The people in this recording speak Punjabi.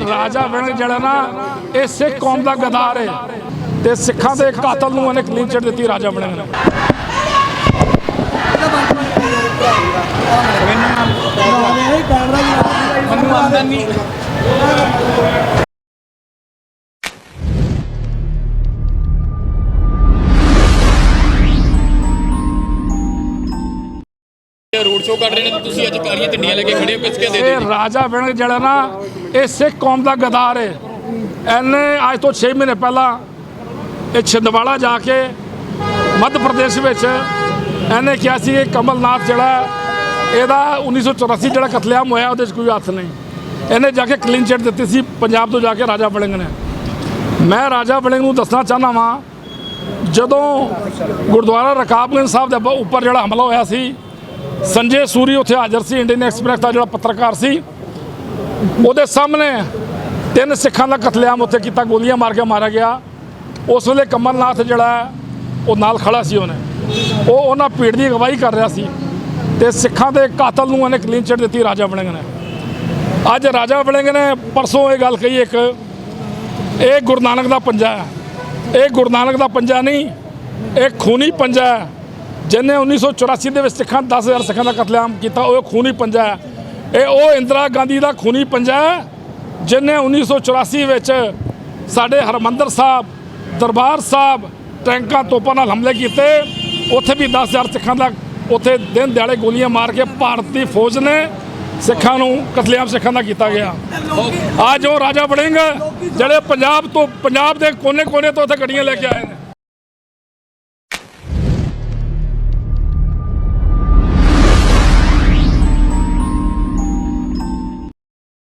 ਇਹ ਰਾਜਾ ਵਿਣ ਜਿਹੜਾ ਨਾ, ਇਹ ਸਿੱਖ ਕੌਮ ਦਾ ਗਦਾਰ ਹੈ ਤੇ ਸਿੱਖਾਂ ਦੇ ਕਾਤਲ ਨੂੰ ਉਹਨੇ ਕਲੀਨ ਚਿਟ ਦਿੱਤੀ, ਰਾਜਾ ਵਿਣ ਨੇ। ਮੈਨੂੰ ਆਉਂਦਾ ਨਹੀਂ ਰੋਡ ਸ਼ੋਅ ਕਰ ਰਹੇ ਨੇ ਤੇ ਤੁਸੀਂ ਅੱਜ ਕਾਲੀਆਂ ਤਿੰਡੀਆਂ ਲੈ ਕੇ ਖੜੇ ਹੋ ਕਿਸ ਕੇ ਦੇ ਇਹ ਰਾਜਾ ਵਿਣ ਜਿਹੜਾ ਨਾ ਇਹ ਸਿੱਖ ਕੌਮ ਦਾ ਗਦਾਰ ਹੈ ਇਹਨੇ ਅੱਜ ਤੋਂ 6 ਮਹੀਨੇ ਪਹਿਲਾਂ ਇਹ ਛਿੰਦਵਾੜਾ ਜਾ ਕੇ ਮੱਧ ਪ੍ਰਦੇਸ਼ ਵਿੱਚ ਇਹਨੇ ਕਿਹਾ ਸੀ ਕਿ ਕਮਲਨਾਥ ਜਿਹੜਾ ਇਹਦਾ 1984 ਜਿਹੜਾ ਕਤਲੇਆਮ ਹੋਇਆ ਉਹਦੇ 'ਚ ਕੋਈ ਹੱਥ ਨਹੀਂ। ਇਹਨੇ ਜਾ ਕੇ ਕਲੀਨ ਚਿਟ ਦਿੱਤੀ ਸੀ ਪੰਜਾਬ ਤੋਂ ਜਾ ਕੇ ਰਾਜਾ ਵੜਿੰਗ ਨੇ। ਮੈਂ ਰਾਜਾ ਵੜਿੰਗ ਨੂੰ ਦੱਸਣਾ ਚਾਹੁੰਦਾ ਵਾਂ ਜਦੋਂ ਗੁਰਦੁਆਰਾ ਰਕਾਬਗੰਜ ਸਾਹਿਬ ਦੇ ਉੱਪਰ ਜਿਹੜਾ ਹਮਲਾ ਹੋਇਆ ਸੀ ਸੰਜੇ ਸੂਰੀ ਉੱਥੇ ਹਾਜ਼ਰ ਸੀ ਇੰਡੀਅਨ ਐਕਸਪ੍ਰੈਸ ਦਾ ਜਿਹੜਾ ਪੱਤਰਕਾਰ ਸੀ। ਉਹਦੇ ਸਾਹਮਣੇ ਤਿੰਨ ਸਿੱਖਾਂ ਦਾ ਕਤਲੇਆਮ ਉੱਥੇ ਕੀਤਾ, ਗੋਲੀਆਂ ਮਾਰ ਕੇ ਮਾਰਿਆ ਗਿਆ। ਉਸ ਵੇਲੇ ਕਮਲਨਾਥ ਜਿਹੜਾ ਉਹ ਨਾਲ ਖੜਾ ਸੀ ਉਹਨੇ। ਉਹ ਉਹਨਾਂ ਭੀੜ ਦੀ ਅਗਵਾਈ ਕਰ ਰਿਹਾ ਸੀ ਤੇ ਸਿੱਖਾਂ ਦੇ ਕਾਤਲ ਨੂੰ ਉਹਨੇ ਕਲੀਨ ਚਿਟ ਦਿੱਤੀ, ਰਾਜਾ ਵੜਿੰਗ ਨੇ। ਅੱਜ ਰਾਜਾ ਵੜਿੰਗ ਨੇ ਪਰਸੋਂ ਇਹ ਗੱਲ ਕਹੀ ਇੱਕ, ਇਹ ਗੁਰੂ ਨਾਨਕ ਦਾ ਪੰਜਾ ਹੈ। ਇਹ ਗੁਰੂ ਨਾਨਕ ਦਾ ਪੰਜਾ ਨਹੀਂ, ਇਹ ਖੂਨੀ ਪੰਜਾ ਹੈ। ਜਿਹਨੇ 1984 ਦੇ ਵਿੱਚ ਸਿੱਖਾਂ 10000 ਸਿੱਖਾਂ ਦਾ ਕਤਲੇਆਮ ਕੀਤਾ, ਉਹ ਖੂਨੀ ਪੰਜਾ ਹੈ। ਇਹ ਉਹ ਇੰਦਰਾ ਗਾਂਧੀ ਦਾ ਖੂਨੀ ਪੰਜਾ ਹੈ, ਜਿਹਨੇ 1984 ਵਿੱਚ ਸਾਡੇ ਹਰਮੰਦਰ ਸਾਹਿਬ, ਦਰਬਾਰ ਸਾਹਿਬ ਟੈਂਕਾਂ ਤੋਪਾਂ ਨਾਲ ਹਮਲੇ ਕੀਤੇ। ਉੱਥੇ ਵੀ 10000 ਸਿੱਖਾਂ ਦਾ ਉੱਥੇ ਦਿਨ ਦਿਹਾੜੇ ਗੋਲੀਆਂ ਮਾਰ ਕੇ ਭਾਰਤੀ ਫੌਜ ਨੇ ਸਿੱਖਾਂ ਨੂੰ ਕਤਲੇਆਮ ਸਿੱਖਾਂ ਦਾ ਕੀਤਾ ਗਿਆ। ਅੱਜ ਉਹ ਰਾਜਾ ਵੜਿੰਗ, ਜਿਹੜੇ ਪੰਜਾਬ ਤੋਂ ਪੰਜਾਬ ਦੇ ਕੋਨੇ-ਕੋਨੇ ਤੋਂ ਉੱਥੇ ਗੱਡੀਆਂ ਲੈ ਕੇ ਆਏ